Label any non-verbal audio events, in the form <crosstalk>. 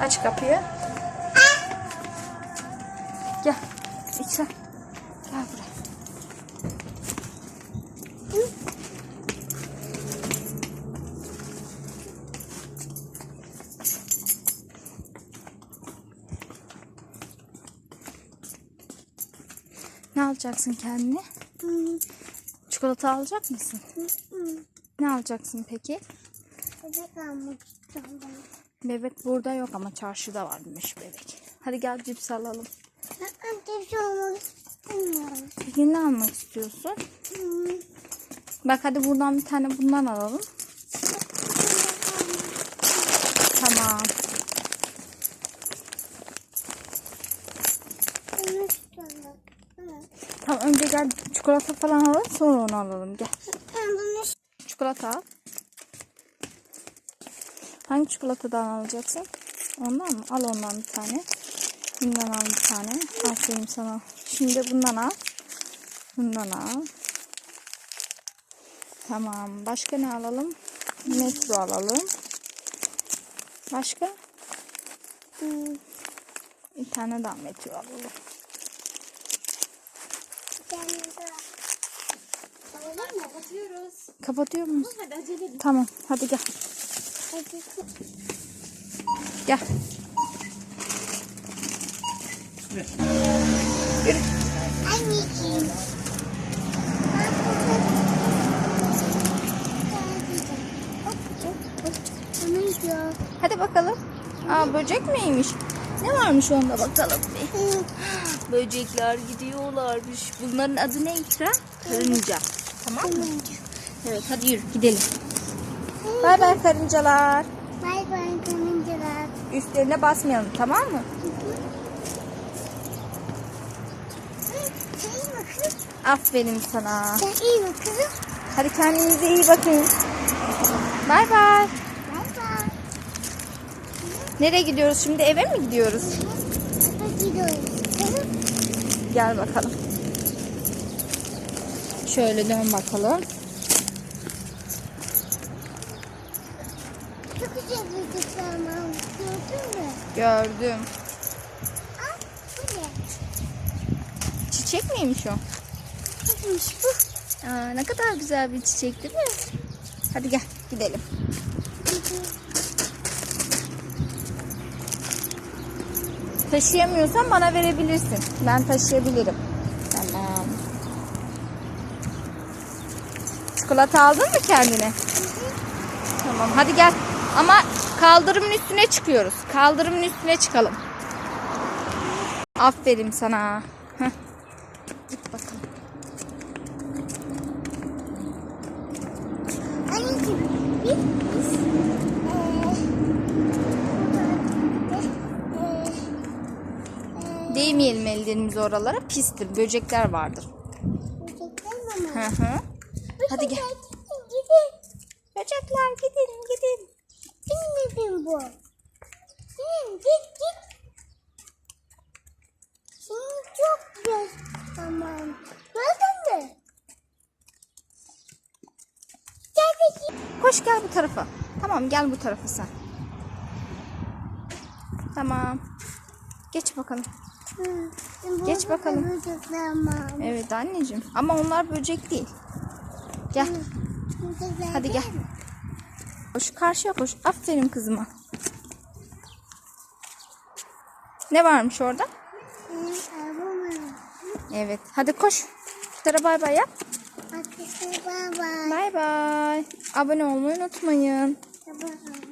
Aç kapıyı. Gel. İçer. Gel buraya. Ne alacaksın kendine? Çikolata alacak mısın? Ne alacaksın peki? Bebek almak istiyorum. Bebek burada yok ama çarşıda varmış bebek. Hadi gel cips alalım. Ben tepsi olmak istemiyorum. Peki ne almak istiyorsun? Hmm. Bak hadi buradan bir tane bundan alalım. Tamam. Tamam önce gel çikolata falan alalım sonra onu alalım. Gel. Çikolata al. Hangi çikolatadan alacaksın? Ondan mı? Al ondan bir tane. Bundan al bir tane. Aferin sana. Şimdi bundan al. Bundan al. Tamam. Başka ne alalım? Metro alalım. Başka? hmm. Bir tane daha metro alalım. Kapatıyor muyuz? Hadi acele edin. Tamam. Hadi gel. Gel. Yürü. Anneciğim. Hadi bakalım. Aa böcek miymiş? Ne varmış onda bakalım bir. <gasps> Böcekler gidiyorlarmış. Bunların adı ne İkra? Karınca. Tamam mı? Evet hadi yürü gidelim. Bay bay karıncalar. Bay bay kanıncalar. Üstlerine basmayalım tamam mı? Aferin sana. Sen iyi bakın. Hadi kendinize iyi bakın. Bay bay. Bay bay. Nereye gidiyoruz şimdi? Eve mi gidiyoruz? Hadi gidiyoruz. Gel bakalım. Şöyle dön bakalım. Güzel dışarı Gördün mü? Gördüm. Aa, bu ne? Çiçek miymiş o? Neymiş bu? Aa, ne kadar güzel bir çiçek değil mi? Hadi gel gidelim. Taşıyamıyorsan bana verebilirsin. Ben taşıyabilirim. Tamam. Çikolata aldın mı kendine? Tamam hadi gel. Ama kaldırımın üstüne çıkıyoruz. Kaldırımın üstüne çıkalım. Aferin sana. Heh. Git bakalım. Anneciğim biz, eee Değmeyelim ellerimizi oralara. Pistir. Böcekler vardır. böcekler Hı mama. hı. Hadi gel. Böcekler. Bilmedim bu. Gidin git git. Şimdi çok güzel. Tamam. Gördün mü? Gel git. Koş gel bu tarafa. Tamam gel bu tarafa sen. Tamam. Geç bakalım. Hı, Geç bakalım. Evet anneciğim. Ama onlar böcek değil. Gel. Böcekler Hadi gel. Koş karşıya koş. Aferin kızıma. Ne varmış orada? Evet. Hadi koş. Tara bay bay yap. Arkadaşlar bay bay. Bay bay. Abone olmayı unutmayın. Bay bay.